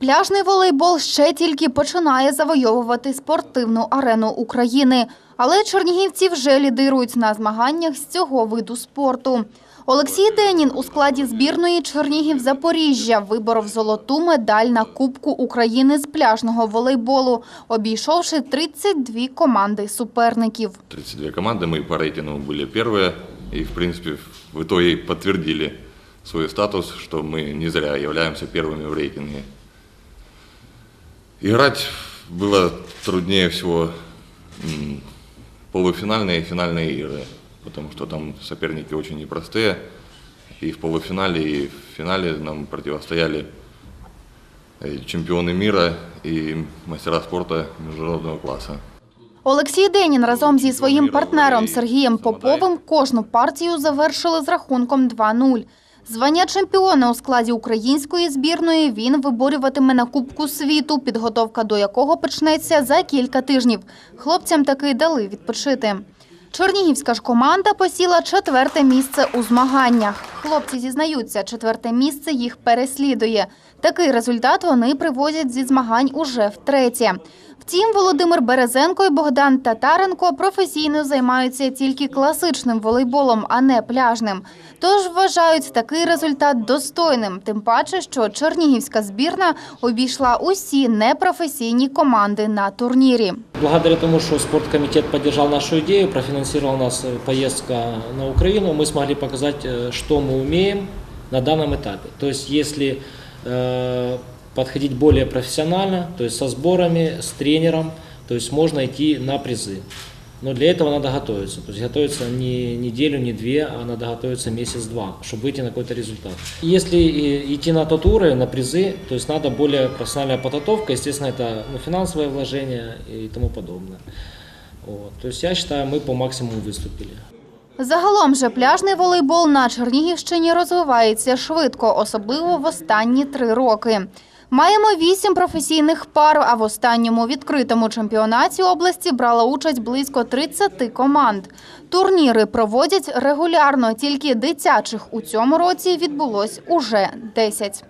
Пляжний волейбол ще тільки починає завойовувати спортивну арену України. Але чернігівці вже лідирують на змаганнях з цього виду спорту. Олексій Денін у складі збірної Чернігів Запоріжжя виборов золоту медаль на Кубку України з пляжного волейболу, обійшовши 32 команди суперників. 32 команды, мы по рейтингу были первые, и, в принципе, в итоге подтвердили свой статус, что мы не зря являемся первыми в рейтинге. Играть было труднее всего м, полуфинальные и финальные игры, потому что там соперники очень непростые, и в полуфинале, и в финале нам противостояли э, чемпионы мира и мастера спорта международного класса. Олексій Денін разом зі своїм партнером Сергієм Поповим кожну партію завершили з рахунком 2-0. Звання чемпіона у складі української збірної він виборюватиме на Кубку світу, підготовка до якого почнеться за кілька тижнів. Хлопцям таки дали відпочити. Чернігівська ж команда посіла четверте місце у змаганнях. Хлопці зізнаються, четверте місце їх переслідує. Такий результат вони привозять зі змагань уже втретє. Втім, Володимир Березенко і Богдан Татаренко професійно займаються тільки класичним волейболом, а не пляжним. Тож вважають такий результат достойним, тим паче, що чернігівська збірна обійшла усі непрофесійні команди на турнірі. Благодаря тому, что спорткомитет поддержал нашу идею, профинансировал нас э, поездка на Украину, мы смогли показать, э, что мы умеем на данном этапе. То есть, если э, подходить более профессионально, то есть со сборами, с тренером, то есть можно идти на призы. Но для этого надо готовиться. То есть готовиться не неделю, не две, а надо готовиться месяц-два, чтобы выйти на какой-то результат. Если э, идти на тот уровень, на призы, то есть надо более профессиональная подготовка, естественно, это ну, финансовое вложение и тому подобное. Вот. То есть я считаю, мы по максимуму выступили. Загалом же пляжний волейбол на Чернігівщині розвивається швидко, особливо в останні три роки. Маємо вісім професійних пар, а в останньому відкритому чемпіонаті області брала участь близько 30 команд. Турніри проводять регулярно, тільки дитячих у цьому році відбулось уже 10.